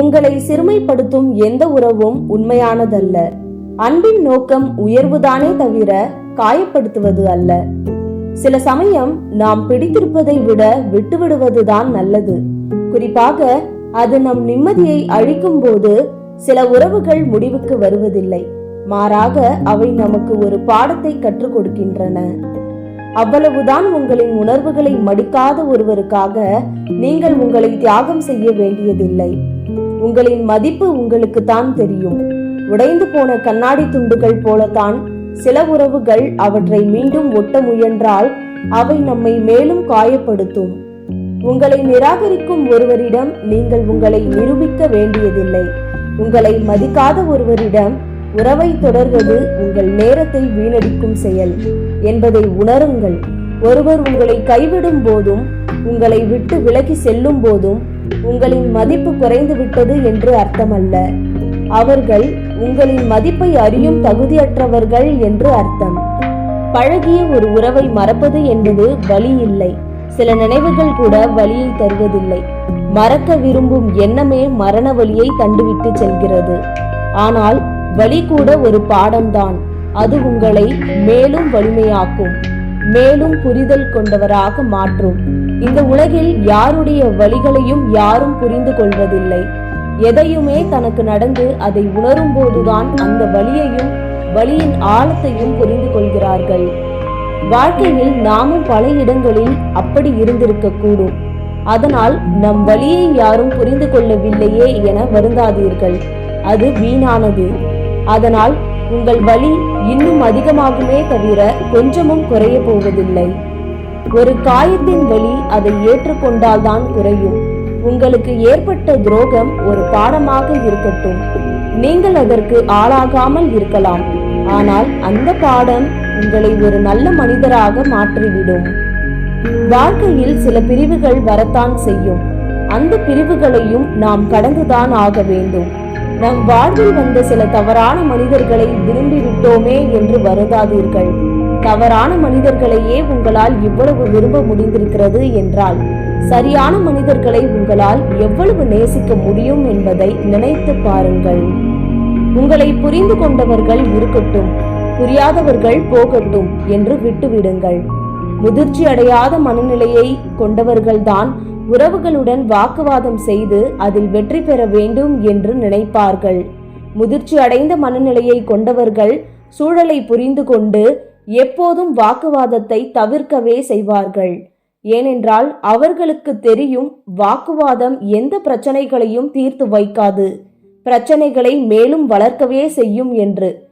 உங்களை சிறுமைப்படுத்தும் எந்த உறவும் உண்மையானதல்ல. அன்பின் நோக்கம் உயர்வுதானே தவிர காயப்படுத்துவது அல்ல. சில சமயம் நாம் பிடித்திருப்பதை விட விட்டுவிடுவதுதான் நல்லது. குறிப்பாக அது நம் நிம்மதியை அழிக்கும் போது சில உறவுகள் முடிவுக்கு வருவதில்லை. மாறாக அவை நமக்கு ஒரு பாடத்தை கற்றுக் கொடுக்கின்றன. அவ்வளவுதான் உங்களின் உணர்வுகளை மடிக்காத ஒருவருக்காக நீங்கள் உங்களை தியாகம் செய்ய வேண்டியதில்லை. உங்களின் மதிப்பு உங்களுக்கு தான் தெரியும். உடைந்து போன கண்ணாடி துண்டுகள் போலத்தான் சில உறவுகள் அவற்றை மீண்டும் ஒட்ட முயன்றால் அவை நம்மை மேலும் காயப்படுத்தும். உங்களை நிராகரிக்கும் ஒருவரிடம் நீங்கள் உங்களை நிரூபிக்க வேண்டியதில்லை. உங்களை மதிக்காத ஒருவரிடம் உறவை தொடர்வது உங்கள் நேரத்தை வீணடிக்கும் செயல் என்பதை உணருங்கள். ஒருவர் உங்களை கைவிடும் போதும் உங்களை விட்டு விலகி செல்லும் போதும் உங்களின் மதிப்பு குறைந்து விட்டது என்று அர்த்தமல்ல. அவர்கள் உங்களின் மதிப்பை அறியும் தகுதியற்றவர்கள் என்று அர்த்தம். பழகிய ஒரு உறவை மறப்பது என்பது வழி இல்லை சில நினைவுகள் கூட வழியை தருவதில்லை. மறக்க விரும்பும் எண்ணமே மரண வழியை தண்டுவிட்டு செல்கிறது. ஆனால் வழி கூட ஒரு பாடம்தான். அது உங்களை மேலும் வலிமையாக்கும் மேலும் புரிதல் கொண்டவராக மாற்றும். இந்த உலகில் யாருடைய வழிகளையும் யாரும் புரிந்து கொள்வதில்லை. எதையுமே தனக்கு நடந்து அதை உணரும் போதுதான் அந்த வழியையும் வழியின் ஆழத்தையும் புரிந்து கொள்கிறார்கள். வாழ்க்கையில் நாமும் பல இடங்களில் அப்படி இருந்திருக்க கூடும் அதனால் நம் வழியை யாரும் புரிந்து கொள்ளவில்லையே என வருந்தாதீர்கள். அது வீணானது. அதனால் உங்கள் வழி இன்னும் அதிகமாகுமே தவிர கொஞ்சமும் குறைய போவதில்லை. ஒரு காயத்தின் வலி அதை ஏற்றுக்கொண்டால்தான் குறையும். உங்களுக்கு ஏற்பட்ட துரோகம் ஒரு பாடமாக இருக்கட்டும். நீங்கள் அதற்கு ஆளாகாமல் இருக்கலாம். ஆனால் அந்த பாடம் உங்களை ஒரு நல்ல மனிதராக மாற்றிவிடும். வாழ்க்கையில் சில பிரிவுகள் வரத்தான் செய்யும். அந்த பிரிவுகளையும் நாம் கடந்துதான் ஆக வேண்டும். நம் வாழ்வில் வந்த சில தவறான மனிதர்களை விரும்பி விட்டோமே என்று வருந்தாதீர்கள். தவறான மனிதர்களையே உங்களால் இவ்வளவு விரும்ப முடிந்திருக்கிறது என்றால் சரியான மனிதர்களை உங்களால் எவ்வளவு நேசிக்க முடியும் என்பதை நினைத்து பாருங்கள். உங்களை புரிந்து கொண்டவர்கள் இருக்கட்டும் புரியாதவர்கள் போகட்டும் என்று விட்டுவிடுங்கள். முதிர்ச்சி அடையாத மனநிலையை கொண்டவர்கள்தான் உறவுகளுடன் வாக்குவாதம் செய்து அதில் வெற்றி பெற வேண்டும் என்று நினைப்பார்கள். முதிர்ச்சி அடைந்த மனநிலையை கொண்டவர்கள் சூழலை புரிந்து கொண்டு எப்போதும் வாக்குவாதத்தை தவிர்க்கவே செய்வார்கள். ஏனென்றால் அவர்களுக்கு தெரியும் வாக்குவாதம் எந்த பிரச்சனைகளையும் தீர்த்து வைக்காது. பிரச்சனைகளை மேலும் வளர்க்கவே செய்யும் என்று.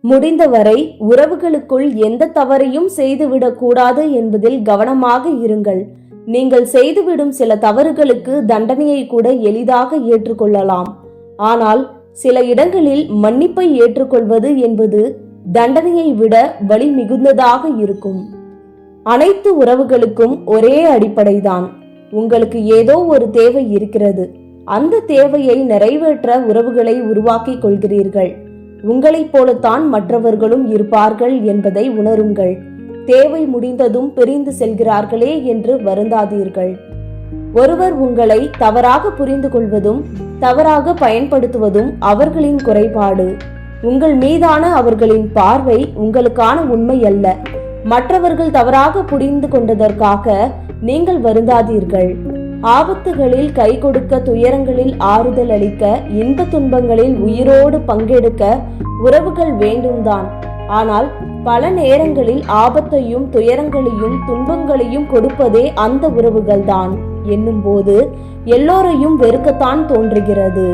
முடிந்தவரை உறவுகளுக்குள் எந்த தவறையும் செய்துவிடக்கூடாது என்பதில் கவனமாக இருங்கள். நீங்கள் செய்துவிடும் சில தவறுகளுக்கு தண்டனையை கூட எளிதாக ஏற்றுக்கொள்ளலாம். ஆனால் சில இடங்களில் மன்னிப்பை ஏற்றுக்கொள்வது என்பது தண்டனையை விட வலி மிகுந்ததாக இருக்கும். அனைத்து உறவுகளுக்கும் ஒரே அடிப்படைதான். உங்களுக்கு ஏதோ ஒரு தேவை இருக்கிறது. அந்த தேவையை நிறைவேற்ற உறவுகளை உருவாக்கிக் கொள்கிறீர்கள். உங்களைப் போலத்தான் மற்றவர்களும் இருப்பார்கள் என்பதை உணருங்கள். தேவை முடிந்ததும் பிரிந்து செல்கிறார்களே என்று வருந்தாதீர்கள். ஒருவர் உங்களை தவறாக புரிந்து கொள்வதும் தவறாக பயன்படுத்துவதும் அவர்களின் குறைபாடு. உங்கள் மீதான அவர்களின் பார்வை உங்களுக்கான உண்மை அல்ல. மற்றவர்கள் தவறாக புரிந்து கொண்டதற்காக நீங்கள் வருந்தாதீர்கள். ஆபத்துகளில் கை கொடுக்க துயரங்களில் ஆறுதல் அளிக்க இன்ப துன்பங்களில் உயிரோடு பங்கெடுக்க உறவுகள் வேண்டும்தான். ஆனால் பல நேரங்களில் ஆபத்தையும் துயரங்களையும் துன்பங்களையும் கொடுப்பதே அந்த உறவுகள்தான். என்னும்போது எல்லோரையும் வெறுக்கத்தான் தோன்றுகிறது.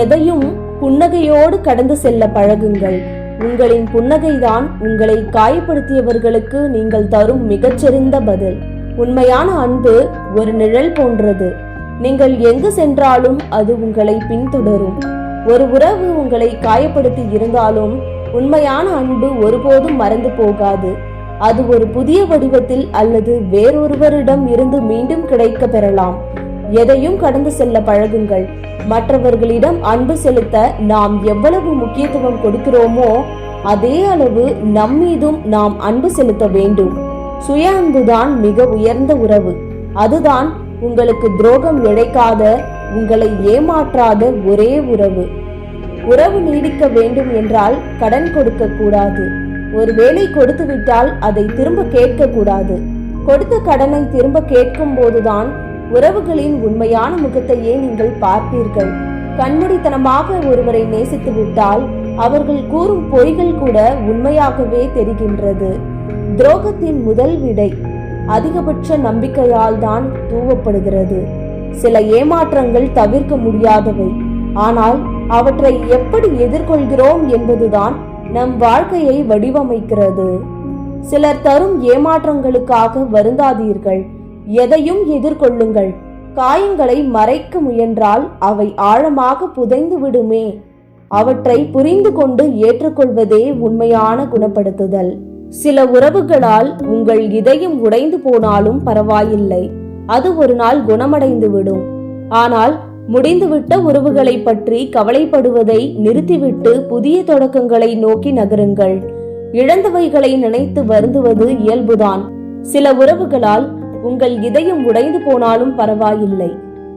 எதையும் புன்னகையோடு கடந்து செல்ல பழகுங்கள். உங்களின் புன்னகைதான் உங்களை காயப்படுத்தியவர்களுக்கு நீங்கள் தரும் மிகச்சிறந்த பதில். உண்மையான அன்பு ஒரு நிழல் போன்றது. நீங்கள் எங்கு சென்றாலும் அது உங்களை பின்தொடரும். ஒரு உறவு உங்களை காயப்படுத்தி இருந்தாலும் உண்மையான அன்பு ஒருபோதும் மறந்து போகாது. அது ஒரு புதிய வடிவத்தில் அல்லது வேறொருவரிடம் இருந்து மீண்டும் கிடைக்க பெறலாம். எதையும் கடந்து செல்ல பழகுங்கள். மற்றவர்களிடம் அன்பு செலுத்த நாம் எவ்வளவு முக்கியத்துவம் கொடுக்கிறோமோ அதே அளவு நம்மீதும் நாம் அன்பு செலுத்த வேண்டும். சுய அன்புதான் மிக உயர்ந்த உறவு. அதுதான் உங்களுக்கு துரோகம் இழைக்காத உங்களை ஏமாற்றாத ஒரே உறவு. உறவு நீடிக்க வேண்டும் என்றால் கடன் கொடுக்க கூடாது. ஒருவேளை கொடுத்து விட்டால் அதை திரும்ப கேட்க கூடாது. கொடுத்த கடனை திரும்ப கேட்கும் போதுதான் உறவுகளின் உண்மையான முகத்தையே நீங்கள் பார்ப்பீர்கள். கண்மூடித்தனமாக ஒருவரை நேசித்து விட்டால் அவர்கள் கூறும் பொய்கள் கூட உண்மையாகவே தெரிகின்றது. துரோகத்தின் முதல் விடை அதிகபட்ச நம்பிக்கையால் தான் தூவப்படுகிறது. சில ஏமாற்றங்கள் தவிர்க்க முடியாதவை. ஆனால் அவற்றை எப்படி எதிர்கொள்கிறோம் என்பதுதான் நம் வாழ்க்கையை வடிவமைக்கிறது. சிலர் தரும் ஏமாற்றங்களுக்காக வருந்தாதீர்கள். எதையும் எதிர்கொள்ளுங்கள். காயங்களை மறைக்க முயன்றால் அவை ஆழமாக புதைந்து விடுமே. அவற்றை புரிந்து கொண்டு ஏற்றுக்கொள்வதே உண்மையான குணப்படுத்துதல். சில உறவுகளால் உங்கள் இதயம் உடைந்து போனாலும் பரவாயில்லை. அது ஒரு நாள் குணமடைந்து விடும். ஆனால் முடிந்துவிட்ட உறவுகளை பற்றி கவலைப்படுவதை நிறுத்திவிட்டு புதிய தொடக்கங்களை நோக்கி நகருங்கள். இழந்தவைகளை நினைத்து வருந்துவது இயல்புதான். சில உறவுகளால் உங்கள் இதயம் உடைந்து போனாலும் பரவாயில்லை.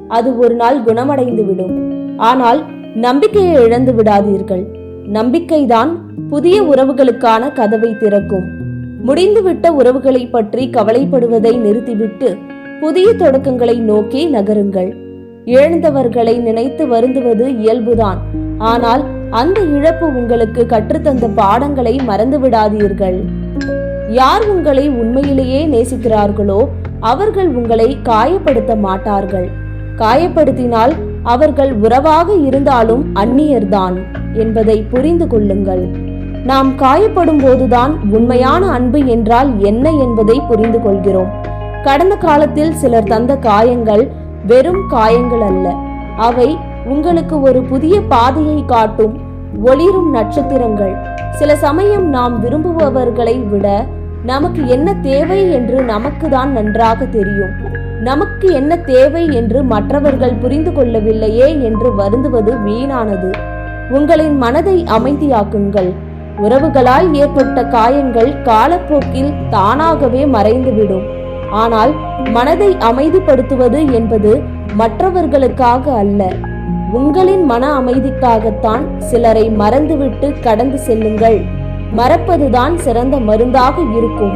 அது ஒரு நாள் குணமடைந்து விடும். ஆனால் நம்பிக்கையை இழந்து விடாதீர்கள். நம்பிக்கைதான் புதிய உறவுகளுக்கான கதவை திறக்கும். முடிந்துவிட்ட உறவுகளை பற்றி கவலைப்படுவதை நிறுத்திவிட்டு புதிய தொடக்கங்களை நோக்கி நகருங்கள். இழந்தவர்களை நினைத்து வருந்துவது இயல்புதான். ஆனால் அந்த இழப்பு உங்களுக்கு கற்றுத்தந்த பாடங்களை மறந்து விடாதீர்கள் யார் உங்களை உண்மையிலேயே நேசிக்கிறார்களோ அவர்கள் உங்களை காயப்படுத்த மாட்டார்கள் காயப்படுத்தினால் அவர்கள் உறவாக இருந்தாலும் அந்நியர்தான் என்பதை புரிந்து கொள்ளுங்கள். நாம் காயப்படும் போதுதான் உண்மையான அன்பு என்றால் என்ன என்பதை புரிந்து கொள்கிறோம். கடந்த காலத்தில் சிலர் தந்த காயங்கள் வெறும் காயங்கள் அல்ல. அவை உங்களுக்கு ஒரு புதிய பாதையை காட்டும் ஒளிரும் நட்சத்திரங்கள். சில சமயம் நாம் விரும்புபவர்களை விட நமக்கு என்ன தேவை என்று நமக்கு தான் நன்றாக தெரியும். நமக்கு என்ன தேவை என்று மற்றவர்கள் புரிந்து கொள்ளவில்லையே என்று வருந்துவது வீணானது. உங்களின் மனதை அமைதியாக்குங்கள். உறவுகளால் ஏற்பட்ட காயங்கள் காலப்போக்கில் தானாகவே மறைந்துவிடும். ஆனால் மனதை அமைதிப்படுத்துவது என்பது மற்றவர்களுக்காக அல்ல. உங்களின் மன அமைதிக்காகத்தான் சிலரை மறந்துவிட்டு கடந்து செல்லுங்கள். மறப்பதுதான் சிறந்த மருந்தாக இருக்கும்.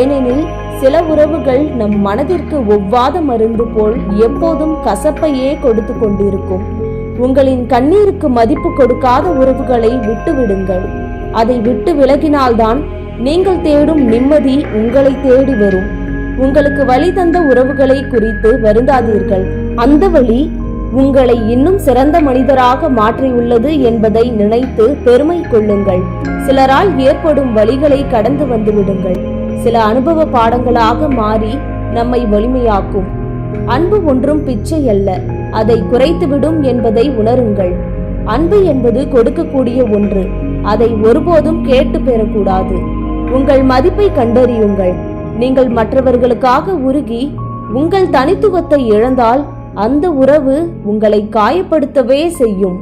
ஏனெனில் சில உறவுகள் நம் மனதிற்கு ஒவ்வாத மருந்து போல் எப்போதும் கசப்பையே கொடுத்து கொண்டிருக்கும். உங்களின் கண்ணீருக்கு மதிப்பு கொடுக்காத உறவுகளை விட்டுவிடுங்கள். அதை விட்டு விலகினால்தான் நீங்கள் தேடும் நிம்மதி உங்களை தேடி வரும். உங்களுக்கு வழி தந்த உறவுகளை குறித்து வருந்தாதீர்கள். அந்த வழி உங்களை இன்னும் சிறந்த மனிதராக மாற்றியுள்ளது என்பதை நினைத்து பெருமை கொள்ளுங்கள். சிலரால் ஏற்படும் வழிகளை கடந்து வந்து விடுங்கள். சில அனுபவ பாடங்களாக மாறி நம்மை வலிமையாக்கும். அன்பு ஒன்றும் பிச்சை அல்ல. அதை குறைத்துவிடும் என்பதை உணருங்கள். அன்பு என்பது கொடுக்கக்கூடிய ஒன்று. அதை ஒருபோதும் கேட்டு பெறக்கூடாது. உங்கள் மதிப்பை கண்டறியுங்கள். நீங்கள் மற்றவர்களுக்காக உருகி உங்கள் தனித்துவத்தை இழந்தால் அந்த உறவு உங்களை காயப்படுத்தவே செய்யும்.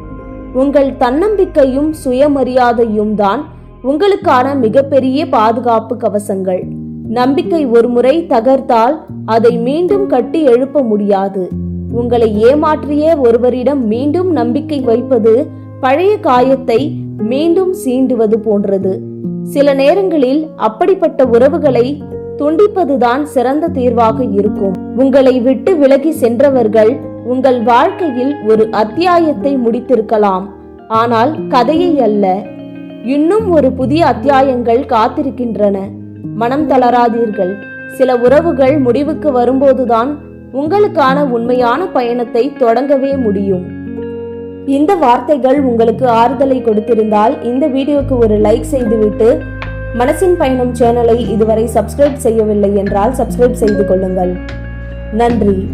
உங்கள் தன்னம்பிக்கையும் சுயமரியாதையும் தான் உங்களுக்கான மிகப்பெரிய பாதுகாப்பு கவசங்கள். நம்பிக்கை ஒருமுறை தகர்த்தால் அதை மீண்டும் கட்டி எழுப்ப முடியாது. உங்களை ஏமாற்றிய ஒருவரிடம் மீண்டும் நம்பிக்கை வைப்பது பழைய காயத்தை மீண்டும் சீண்டுவது போன்றது. சில நேரங்களில் அப்படிப்பட்ட உறவுகளை துண்டிப்பதுதான் சிறந்த தீர்வாக இருக்கும். உங்களை விட்டு விலகி சென்றவர்கள் உங்கள் வாழ்க்கையில் ஒரு அத்தியாயத்தை முடித்திருக்கலாம். ஆனால் கதையை அல்ல. இன்னும் ஒரு புதிய அத்தியாயங்கள் காத்திருக்கின்றன. மனம் தளராதீர்கள். சில உறவுகள் முடிவுக்கு வரும்போதுதான் உங்களுக்கான உண்மையான பயணத்தை தொடங்கவே முடியும். இந்த வார்த்தைகள் உங்களுக்கு ஆறுதலை கொடுத்திருந்தால் இந்த வீடியோக்கு ஒரு லைக் செய்துவிட்டு மனசின் பயணம் சேனலை இதுவரை சப்ஸ்கிரைப் செய்யவில்லை என்றால் சப்ஸ்கிரைப் செய்து கொள்ளுங்கள். நன்றி.